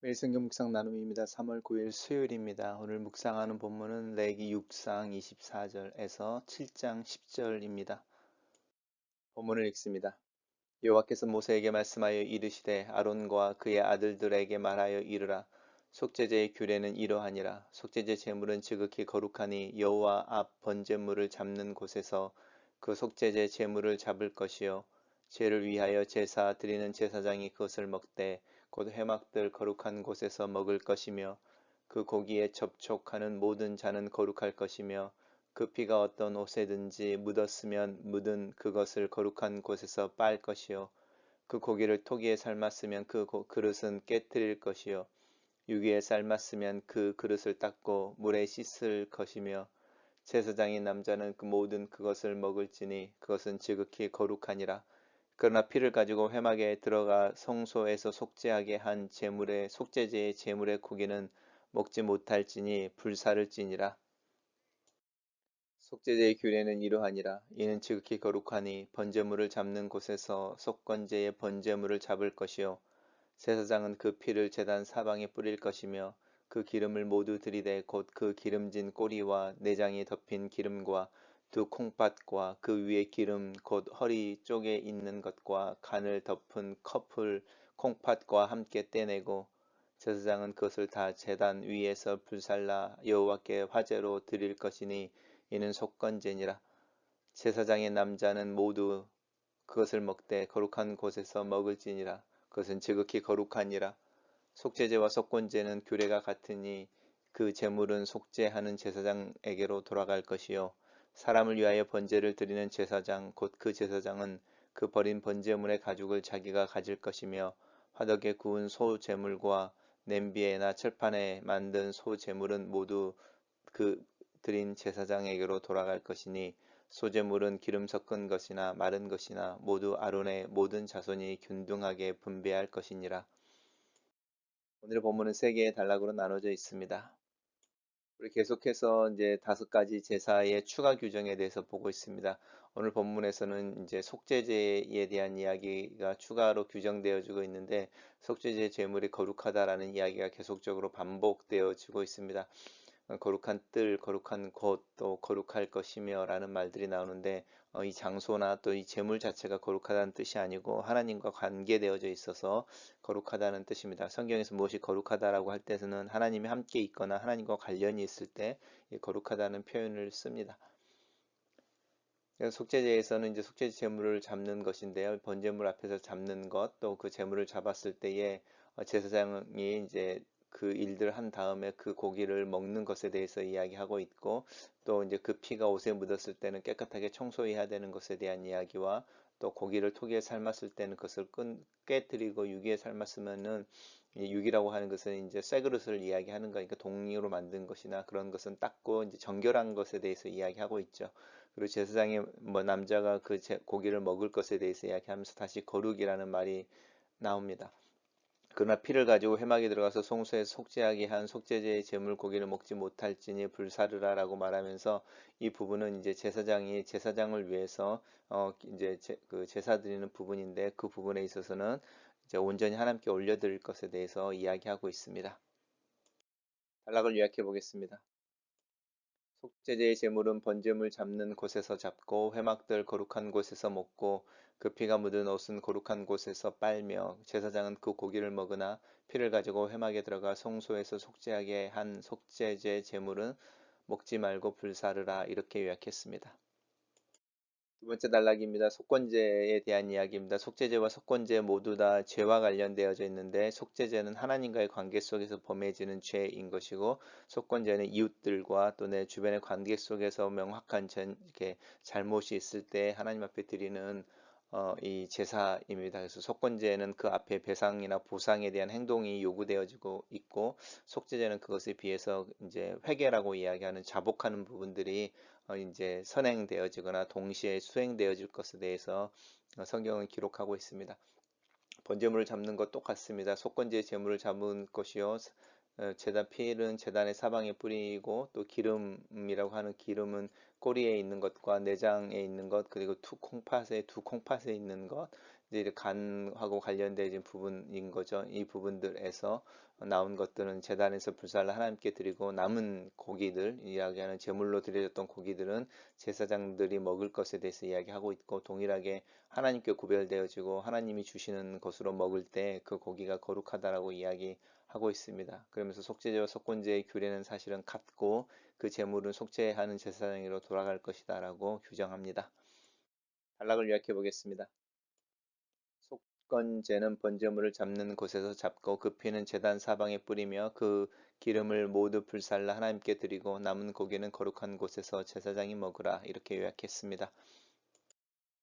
매일 성경 묵상 나눔입니다. 3월 9일 수요일입니다. 오늘 묵상하는 본문은 레기 6상 24절에서 7장 10절입니다. 본문을 읽습니다. 여호와께서 모세에게 말씀하여 이르시되 아론과 그의 아들들에게 말하여 이르라 속죄제의 규례는 이러하니라 속죄제 제물은 지극히 거룩하니 여호와 앞 번제물을 잡는 곳에서 그 속죄제 제물을 잡을 것이요 죄를 위하여 제사 드리는 제사장이 그것을 먹되 곧 회막들 거룩한 곳에서 먹을 것이며 그 고기에 접촉하는 모든 자는 거룩할 것이며 그 피가 어떤 옷에든지 묻었으면 묻은 그것을 거룩한 곳에서 빨 것이요. 그 고기를 토기에 삶았으면 그 그릇은 깨뜨릴 것이요. 유기에 삶았으면 그 그릇을 닦고 물에 씻을 것이며 제사장인 남자는 그 모든 그것을 먹을지니 그것은 지극히 거룩하니라 그러나 피를 가지고 회막에 들어가 성소에서 속죄하게 한 제물의 속죄제의 제물의 고기는 먹지 못할지니 불사를지니라. 속죄제의 규례는 이러하니라. 이는 지극히 거룩하니 번제물을 잡는 곳에서 속건제의 번제물을 잡을 것이요 제사장은 그 피를 제단 사방에 뿌릴 것이며 그 기름을 모두 들이대 곧 그 기름진 꼬리와 내장이 덮인 기름과 두 콩팥과 그 위에 기름 곧 허리 쪽에 있는 것과 간을 덮은 컵을 콩팥과 함께 떼내고 제사장은 그것을 다 제단 위에서 불살라 여호와께 화제로 드릴 것이니 이는 속건제니라. 제사장의 남자는 모두 그것을 먹되 거룩한 곳에서 먹을지니라. 그것은 지극히 거룩하니라. 속죄제와 속건제는 규례가 같으니 그 제물은 속죄하는 제사장에게로 돌아갈 것이요 사람을 위하여 번제를 드리는 제사장 곧 그 제사장은 그 버린 번제물의 가죽을 자기가 가질 것이며 화덕에 구운 소 제물과 냄비에나 철판에 만든 소 제물은 모두 그 드린 제사장에게로 돌아갈 것이니 소제물은 기름 섞은 것이나 마른 것이나 모두 아론의 모든 자손이 균등하게 분배할 것이니라. 오늘의 본문은 세 개의 단락으로 나눠져 있습니다. 우리 계속해서 이제 다섯 가지 제사의 추가 규정에 대해서 보고 있습니다. 오늘 본문에서는 이제 속죄제에 대한 이야기가 추가로 규정되어지고 있는데 속죄제 제물이 거룩하다라는 이야기가 계속적으로 반복되어지고 있습니다. 거룩한 뜰, 거룩한 곳, 또 거룩할 것이며 라는 말들이 나오는데 어, 이 장소나 또 이 재물 자체가 거룩하다는 뜻이 아니고 하나님과 관계되어져 있어서 거룩하다는 뜻입니다. 성경에서 무엇이 거룩하다라고 할 때는 하나님이 함께 있거나 하나님과 관련이 있을 때 거룩하다는 표현을 씁니다. 속죄제에서는 이제 속죄제 제물을 잡는 것인데요. 번제물 앞에서 잡는 것, 또 그 제물을 잡았을 때에 어, 제사장이 이제 그 일들 한 다음에 그 고기를 먹는 것에 대해서 이야기하고 있고 또 이제 그 피가 옷에 묻었을 때는 깨끗하게 청소해야 되는 것에 대한 이야기와 또 고기를 토기에 삶았을 때는 그것을 끈, 깨뜨리고 유기에 삶았으면은 유기라고 하는 것은 이제 쇠 그릇을 이야기하는 거니까 동리로 만든 것이나 그런 것은 닦고 이제 정결한 것에 대해서 이야기하고 있죠. 그리고 제사장이 뭐 남자가 그 고기를 먹을 것에 대해서 이야기하면서 다시 거룩이라는 말이 나옵니다. 그러나 피를 가지고 회막에 들어가서 송수에 속죄하게 한 속죄제의 제물 고기를 먹지 못할지니 불사르라 라고 말하면서 이 부분은 이제 제사장이 제사장을 위해서 어 이제 제, 그 제사 드리는 부분인데 그 부분에 있어서는 이제 온전히 하나님께 올려드릴 것에 대해서 이야기하고 있습니다. 단락을 요약해 보겠습니다. 속죄제의 제물은 번제물 잡는 곳에서 잡고 회막들 거룩한 곳에서 먹고 그 피가 묻은 옷은 거룩한 곳에서 빨며 제사장은 그 고기를 먹으나 피를 가지고 회막에 들어가 성소에서 속죄하게 한 속죄제 제물은 먹지 말고 불사르라 이렇게 요약했습니다. 두 번째 단락입니다. 속건제에 대한 이야기입니다. 속죄제와 속건제 모두 다 죄와 관련되어져 있는데 속죄제는 하나님과의 관계 속에서 범해지는 죄인 것이고 속건제는 이웃들과 또 내 주변의 관계 속에서 명확한 잘못이 있을 때 하나님 앞에 드리는 어, 이 제사입니다. 그래서 속건제는 그 앞에 배상이나 보상에 대한 행동이 요구되어지고 있고 속죄제는 그것에 비해서 이제 회개라고 이야기하는 자복하는 부분들이 어, 이제 선행되어지거나 동시에 수행되어질 것에 대해서 어, 성경은 기록하고 있습니다. 번제물을 잡는 것 똑같습니다. 속건제 제물을 잡은 것이요 어, 재단 피일은 재단의 사방에 뿌리고 또 기름이라고 하는 기름은 꼬리에 있는 것과 내장에 있는 것 그리고 두 콩팥에 두 콩팥에 있는 것 간하고 관련된 부분인 거죠. 이 부분들에서 나온 것들은 재단에서 불사를 하나님께 드리고 남은 고기들 이야기하는 제물로 드려졌던 고기들은 제사장들이 먹을 것에 대해서 이야기하고 있고 동일하게 하나님께 구별되어지고 하나님이 주시는 것으로 먹을 때 그 고기가 거룩하다라고 이야기하고 있습니다. 그러면서 속죄제와 속건제의 규례는 사실은 같고 그 제물은 속죄하는 제사장으로 돌아갈 것이다라고 규정합니다. 단락을 요약해 보겠습니다. 속건제는 번제물을 잡는 곳에서 잡고 그 피는 제단 사방에 뿌리며 그 기름을 모두 불살라 하나님께 드리고 남은 고기는 거룩한 곳에서 제사장이 먹으라 이렇게 요약했습니다.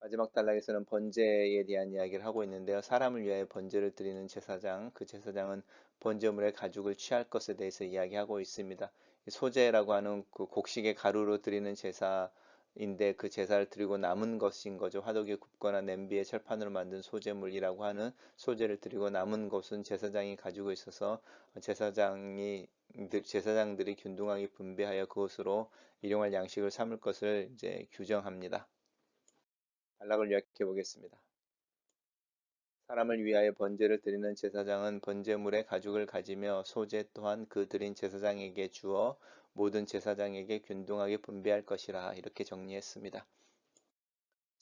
마지막 단락에서는 번제에 대한 이야기를 하고 있는데요. 사람을 위하여 번제를 드리는 제사장, 그 제사장은 번제물의 가죽을 취할 것에 대해서 이야기하고 있습니다. 소제라고 하는 그 곡식의 가루로 드리는 제사 인데 그 제사를 드리고 남은 것인 거죠. 화덕에 굽거나 냄비에 철판으로 만든 소제물이라고 하는 소제를 드리고 남은 것은 제사장이 가지고 있어서 제사장이 제사장들이 균등하게 분배하여 그것으로 일용할 양식을 삼을 것을 이제 규정합니다. 단락을 요약해 보겠습니다. 사람을 위하여 번제를 드리는 제사장은 번제물의 가죽을 가지며 소재 또한 그 드린 제사장에게 주어 모든 제사장에게 균등하게 분배할 것이라 이렇게 정리했습니다.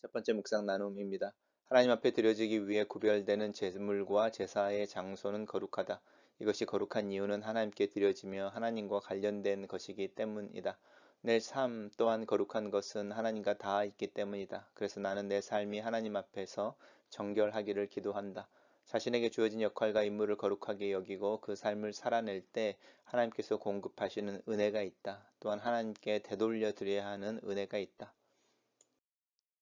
첫 번째 묵상 나눔입니다. 하나님 앞에 드려지기 위해 구별되는 제물과 제사의 장소는 거룩하다. 이것이 거룩한 이유는 하나님께 드려지며 하나님과 관련된 것이기 때문이다. 내 삶 또한 거룩한 것은 하나님과 닿아 있기 때문이다. 그래서 나는 내 삶이 하나님 앞에서 정결하기를 기도한다. 자신에게 주어진 역할과 임무를 거룩하게 여기고 그 삶을 살아낼 때 하나님께서 공급하시는 은혜가 있다. 또한 하나님께 되돌려 드려야 하는 은혜가 있다.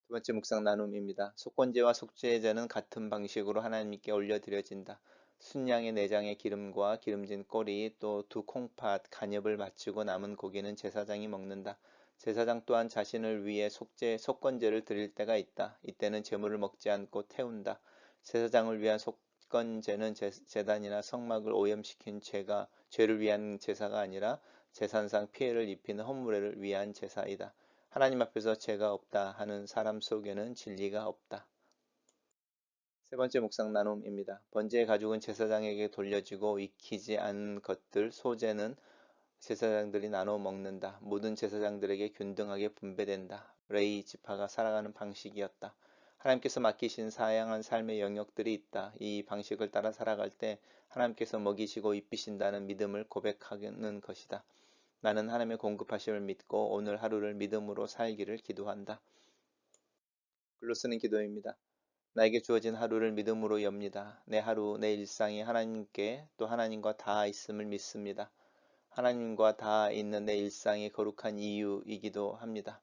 두 번째 묵상 나눔입니다. 속건제와 속죄제는 같은 방식으로 하나님께 올려드려진다. 순양의 내장의 기름과 기름진 꼬리 또 두 콩팥 간엽을 마치고 남은 고기는 제사장이 먹는다. 제사장 또한 자신을 위해 속죄, 속건제를 드릴 때가 있다. 이때는 제물을 먹지 않고 태운다. 제사장을 위한 속건제는 재단이나 성막을 오염시킨 죄가 죄를 위한 제사가 아니라 재산상 피해를 입히는 헌물을 위한 제사이다. 하나님 앞에서 죄가 없다 하는 사람 속에는 진리가 없다. 세 번째 묵상 나눔입니다. 번제의 가죽은 제사장에게 돌려지고 익히지 않은 것들 소재는 제사장들이 나눠 먹는다. 모든 제사장들에게 균등하게 분배된다. 레이 지파가 살아가는 방식이었다. 하나님께서 맡기신 사양한 삶의 영역들이 있다. 이 방식을 따라 살아갈 때 하나님께서 먹이시고 입히신다는 믿음을 고백하는 것이다. 나는 하나님의 공급하심을 믿고 오늘 하루를 믿음으로 살기를 기도한다. 글로 쓰는 기도입니다. 나에게 주어진 하루를 믿음으로 엽니다. 내 하루, 내 일상이 하나님께 또 하나님과 다 있음을 믿습니다. 하나님과 다 있는 내 일상이 거룩한 이유이기도 합니다.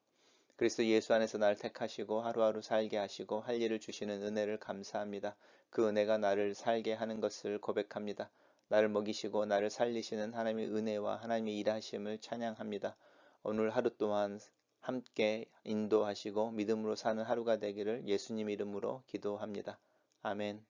그리스도 예수 안에서 나를 택하시고 하루하루 살게 하시고 할 일을 주시는 은혜를 감사합니다. 그 은혜가 나를 살게 하는 것을 고백합니다. 나를 먹이시고 나를 살리시는 하나님의 은혜와 하나님의 일하심을 찬양합니다. 오늘 하루 동안 함께 인도하시고 믿음으로 사는 하루가 되기를 예수님 이름으로 기도합니다. 아멘.